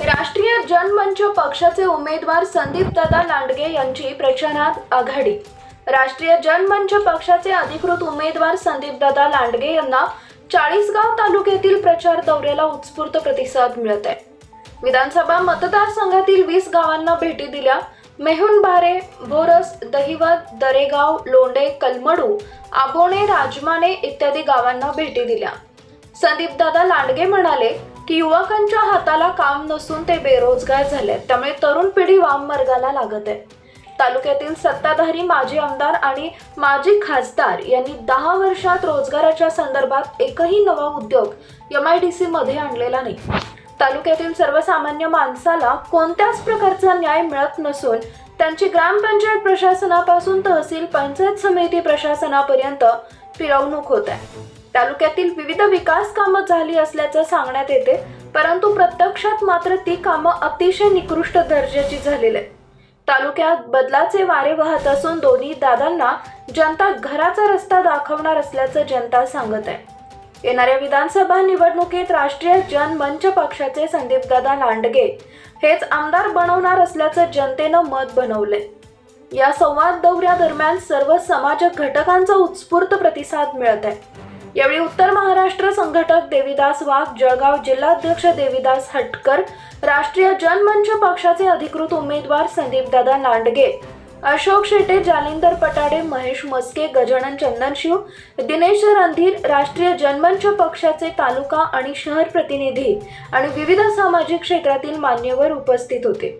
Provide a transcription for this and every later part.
राष्ट्रीय जनमंच पक्षाचे उमेदवार संदीपदादा लांडगे यांची प्रचारात आघाडी. राष्ट्रीय जनमंच पक्षाचे अधिकृत उमेदवार संदीपदादा लांडगे यांना चाळीसगाव तालुक्यातील प्रचार दौऱ्याला उत्स्फूर्त प्रतिसाद मिळत आहे विधानसभा मतदारसंघातील वीस गावांना भेटी दिल्या. मेहुण बारे बोरस दहिवत दरेगाव लोंडे कलमडू आबोणे राजमाने इत्यादी गावांना भेटी दिल्या. संदीपदादा लांडगे म्हणाले की युवकांच्या हाताला काम नसून ते बेरोजगार झाले त्यामुळे तरुण पिढी वाममार्गाला लागत आहे. तालुक्यातील सत्ताधारी माजी आमदार आणि माजी खासदार यांनी दहा वर्षात रोजगाराच्या संदर्भात एकही नवा उद्योग एम आय डी सीमध्ये आणलेला नाही. तालुक्यातील सर्वसामान्य माणसाला कोणत्याच प्रकारचा न्याय मिळत नसून त्यांची ग्रामपंचायत प्रशासनापासून तहसील पंचायत समिती प्रशासनापर्यंत फिरवणूक होत आहे. तालुक्यातील विविध विकास कामं झाली असल्याचं सांगण्यात येते परंतु प्रत्यक्षात मात्र ती कामं अतिशय निकृष्ट दर्जाची झालेली आहेत. तालुक्यात बदलाचे वारे वाहत असून दोन्ही दादांना जनता घराचा रस्ता दाखवणार असल्याचं जनता सांगत आहे. येणाऱ्या विधानसभा निवडणुकीत राष्ट्रीय जनमंच पक्षाचे संदीपदादा लांडगे हेच आमदार बनवणार असल्याचं जनतेनं मत बनवलंय. या संवाद दौऱ्यादरम्यान सर्व समाज घटकांचा उत्स्फूर्त प्रतिसाद मिळत आहे. यावेळी उत्तर महाराष्ट्र संघटक देविदास वाघ जळगाव जिल्हाध्यक्ष देविदास हटकर राष्ट्रीय जनमंच पक्षाचे अधिकृत उमेदवार संदीपदादा लांडगे अशोक शेटे जालिंदर पटाडे महेश मस्के गजानन चंदनशिव दिनेश रणधीर राष्ट्रीय जनमंच पक्षाचे तालुका आणि शहर प्रतिनिधी आणि विविध सामाजिक क्षेत्रातील मान्यवर उपस्थित होते.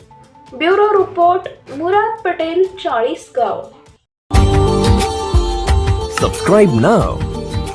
Bureau report Murad Patel Chalisgaon. Subscribe नाव